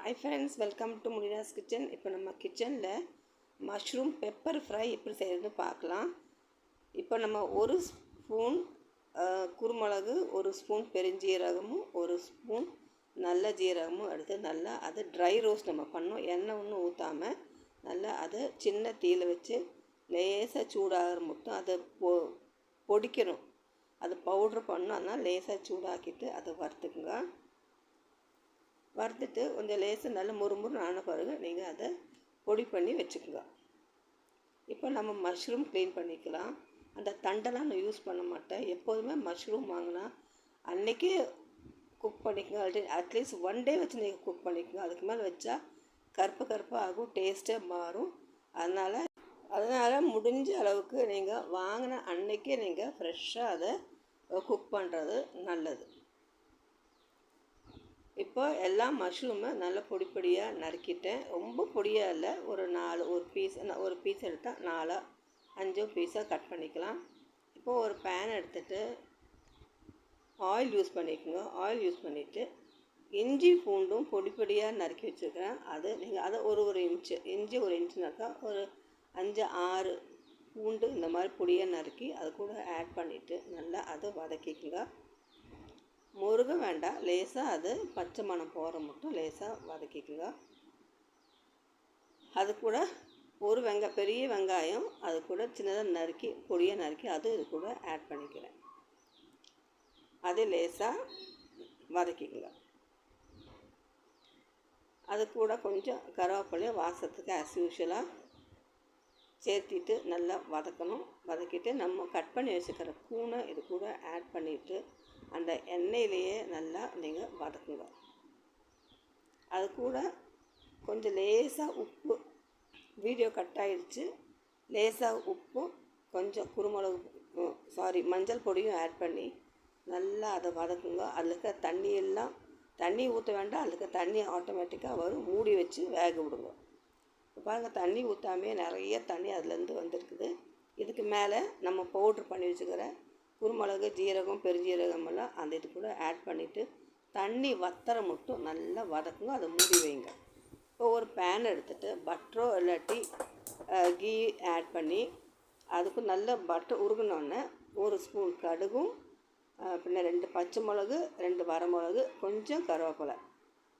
Hi friends welcome to Munira's kitchen இப்போ நம்ம கிச்சனில் மஷ்ரூம் பெப்பர் ஃப்ரை எப்படி செய்கிறதுன்னு பார்க்கலாம். இப்போ நம்ம ஒரு ஸ்பூன் குருமிளகு ஒரு ஸ்பூன் பெருஞ்சீரகமும் ஒரு ஸ்பூன் நல்ல ஜீரகமும் எடுத்து நல்லா அதை ட்ரை ரோஸ்ட் நம்ம பண்ணோம். எண்ணெய் ஒன்றும் ஊற்றாமல் நல்லா அதை சின்ன தீயில் வச்சு லேசாக சூடாகிற மட்டும் அதை பொ பொடிக்கணும். அது பவுட்ரு பண்ணோன்னா லேசாக சூடாக்கிட்டு அதை வறுத்துக்குங்க. வறுத்துட்டு கொஞ்சம் லேசாக நல்ல முறுமுறுன்னு ஆன பிறகு நீங்கள் அதை பொடி பண்ணி வச்சுக்கோங்க. இப்போ நம்ம மஷ்ரூம் க்ளீன் பண்ணிக்கலாம். அந்த தண்டெல்லாம் நான் யூஸ் பண்ண மாட்டேன். எப்போதுமே மஷ்ரூம் வாங்கினா அன்றைக்கே குக் பண்ணிக்கோங்க. அல்ரெடி அட்லீஸ்ட் ஒன் டே வச்சு நீங்கள் குக் பண்ணிக்கோங்க. அதுக்கு மேலே வச்சா கருப்பு கருப்பாக ஆகும் டேஸ்ட்டே மாறும். அதனால் அதனால் முடிஞ்ச அளவுக்கு நீங்கள் வாங்கின அன்னைக்கே நீங்கள் ஃப்ரெஷ்ஷாக அதை குக் பண்ணுறது நல்லது. இப்போ எல்லா மஷ்ரூமை நல்லா பொடி பொடியாக நறுக்கிட்டேன். ரொம்ப பொடியாக இல்லை. ஒரு நாலு ஒரு பீஸ் ஒரு பீஸ் எடுத்தால் நாலாக அஞ்சோ பீஸாக கட் பண்ணிக்கலாம். இப்போது ஒரு பேன் எடுத்துகிட்டு ஆயில் யூஸ் பண்ணிக்கோங்க. ஆயில் யூஸ் பண்ணிவிட்டு இஞ்சி பூண்டும் பொடி பொடியாக நறுக்கி வச்சுருக்கிறேன். அது நீங்கள் அதை ஒரு ஒரு இன்ச்சு இஞ்சி ஒரு இன்ச்சுனாக்கா ஒரு அஞ்சு ஆறு பூண்டு இந்த மாதிரி பொடியாக நறுக்கி அது கூட ஆட் பண்ணிவிட்டு நல்லா அதை வதக்கிக்கோங்க. முருக வேண்டாம். லேசாக அது பச்சை மணம் போகிற மட்டும் லேசாக வதக்கிக்குங்க. அது கூட ஒரு வெங்க பெரிய வெங்காயம் அது கூட சின்னதாக நறுக்கி பொடியாக நறுக்கி அது இது கூட ஆட் பண்ணிக்கிறேன். அது லேசாக வதக்கிக்குங்க. அது கூட கொஞ்சம் கருவேப்பிலையும் வாசத்துக்கு அஸ் யூஷுவலாக சேர்த்திட்டு நல்லா வதக்கணும். வதக்கிட்டு நம்ம கட் பண்ணி வச்சுக்கிற கூனை இது கூட ஆட் பண்ணிவிட்டு அந்த எண்ணெயிலேயே நல்லா நீங்கள் வதக்குங்க. அது கூட கொஞ்சம் லேசாக உப்பு. வீடியோ கட் ஆகிடுச்சு லேசாக உப்பும் கொஞ்சம் குருமிளகு சாரி மஞ்சள் பொடியும் ஆட் பண்ணி நல்லா அதை வதக்குங்க. அதுக்கு தண்ணி எல்லாம் தண்ணி ஊற்ற வேண்டாம். அதில் இருக்க தண்ணி ஆட்டோமேட்டிக்காக வரும். மூடி வச்சு வேக விடுங்க. இப்போ பாருங்கள் தண்ணி ஊற்றாமே நிறைய தண்ணி அதுலேருந்து வந்திருக்குது. இதுக்கு மேலே நம்ம பவுட்ரு பண்ணி வச்சுக்கிற குருமிளகு ஜீரகம் பெருஞ்சீரகம் எல்லாம் அந்த இது கூட ஆட் பண்ணிவிட்டு தண்ணி வத்தரை மட்டும் நல்லா வதக்குங்க. அதை மூடி வைங்க. இப்போ ஒரு பேன் எடுத்துகிட்டு பட்டரோ இல்லாட்டி கீ ஆட் பண்ணி அதுக்கு நல்ல பட்டர் உருகினோடனே ஒரு ஸ்பூன் கடுகும் பின்ன ரெண்டு பச்சை மிளகு ரெண்டு வரமிளகு கொஞ்சம் கருவேப்பிலை.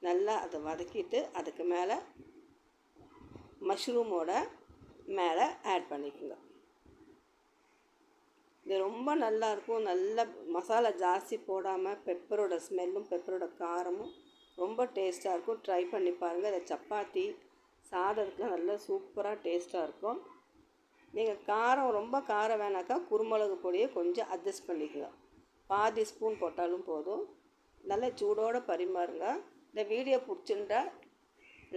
நல்லா அதை வதக்கிட்டு அதுக்கு மேலே மஷ்ரூமோட மேலே ஆட் பண்ணிக்கோங்க. இது ரொம்ப நல்லாயிருக்கும். நல்ல மசாலா ஜாஸ்தி போடாமல் பெப்பரோட ஸ்மெல்லும் பெப்பரோட காரமும் ரொம்ப டேஸ்ட்டாக இருக்கும். ட்ரை பண்ணி பாருங்கள் இதை சப்பாத்தி சாதத்துக்குலாம் நல்லா சூப்பராக டேஸ்ட்டாக இருக்கும். நீங்கள் காரம் ரொம்ப காரம் வேணாக்கா குருமிளகு பொடியை கொஞ்சம் அட்ஜஸ்ட் பண்ணிக்கலாம் பாதி ஸ்பூன் போட்டாலும் போதும். நல்லா சூடோடு பரிமாறுங்க. இந்த வீடியோ பிடிச்சிருந்தா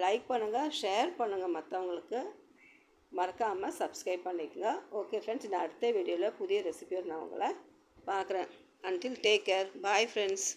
லைக் பண்ணுங்கள் ஷேர் பண்ணுங்கள் மற்றவங்களுக்கு மறக்காமல் சப்ஸ்கிரைப் பண்ணிக்கோங்க. ஓகே ஃப்ரெண்ட்ஸ் நான் அடுத்த வீடியோவில் புதிய ரெசிபியோடு நான் உங்களை பார்க்குறேன். Until take care bye friends